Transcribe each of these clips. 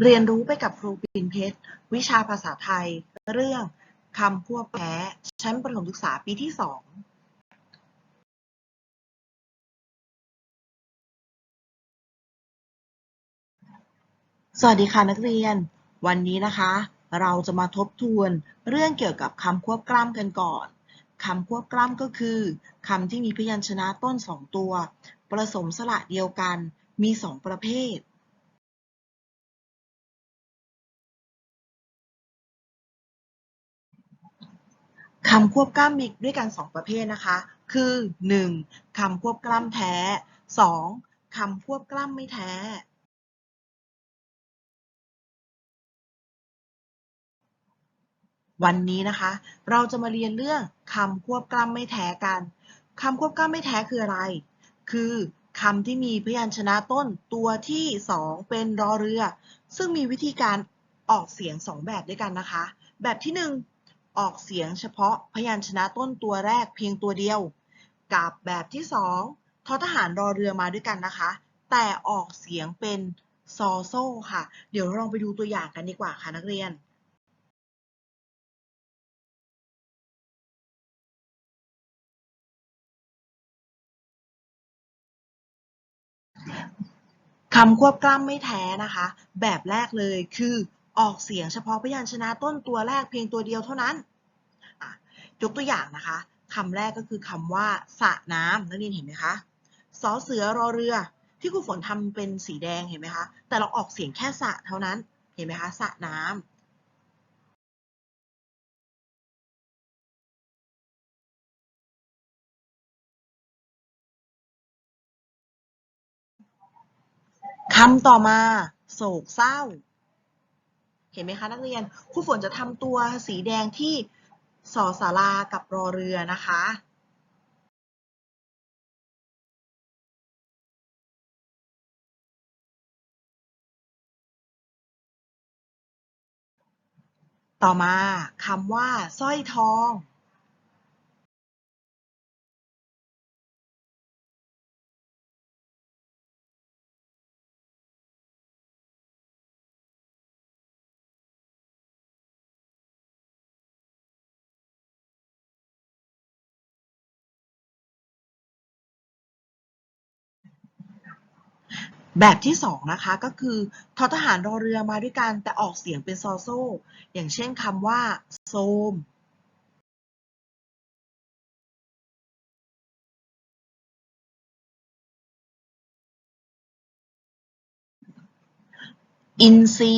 เรียนรู้ไปกับครูปินเพชร วิชาภาษาไทย เรื่องคำควบแพ้ชั้นประถมศึกษาปีที่สองสวัสดีค่ะนักเรียน วันนี้นะคะ เราจะมาทบทวนเรื่องเกี่ยวกับคำควบกล้ำกันก่อนคำควบกล้ำก็คือคำที่มีพยัญชนะต้นสองตัว ผสมสระเดียวกันมีสองประเภท คำควบกล้ำมีด้วยกัน 2 ประเภทนะคะ คือ 1. คำควบกล้ำแท้ 2. คำควบกล้ำไม่แท้ วันนี้นะคะ เราจะมาเรียนเรื่องคำควบกล้ำไม่แท้กันคำควบกล้ำไม่แท้คืออะไร คือคำที่มีพยัญชนะต้นตัวที่ 2 เป็นรอเรือ ซึ่งมีวิธีการออกเสียง 2 แบบด้วยกันนะคะ แบบที่ 1 ออกเสียงเฉพาะพยัญชนะต้นตัวแรกเพียงตัวเดียว กับแบบที่2ทอทหารรอเรือมาด้วยกันนะคะ แต่ออกเสียงเป็นซอโซ่ค่ะ เดี๋ยวเราลองไปดูตัวอย่างกันดีกว่าค่ะนักเรียนคำควบกล้ำไม่แท้นะคะ แบบแรกเลยคือ ออกเสียงเฉพาะพยัญชนะต้นตัวแรกเพียงตัวเดียวเท่านั้นยกตัวอย่างนะคะคำแรกก็คือคำว่าสระน้ำนักเรียนเห็นไหมคะสอเสือรอเรือ ที่ครูฝนทำเป็นสีแดงเห็นไหมคะแต่เราออกเสียงแค่สระเท่านั้นเห็นไหมคะสระน้ำคำต่อมา โศกเศร้า เห็นไหมคะนักเรียนครูฝนจะทำตัวสีแดงที่สอสารากับรอเรือนะคะต่อมาคำว่าสร้อยทอง แบบที่สองนะคะก็คือทอทหารรอเรือมาด้วยกันแต่ออกเสียงเป็นซอโซ อย่างเช่นคำว่าโซมอินทรี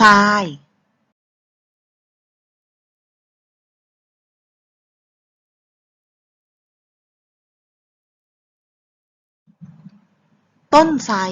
ทราย ต้นไทร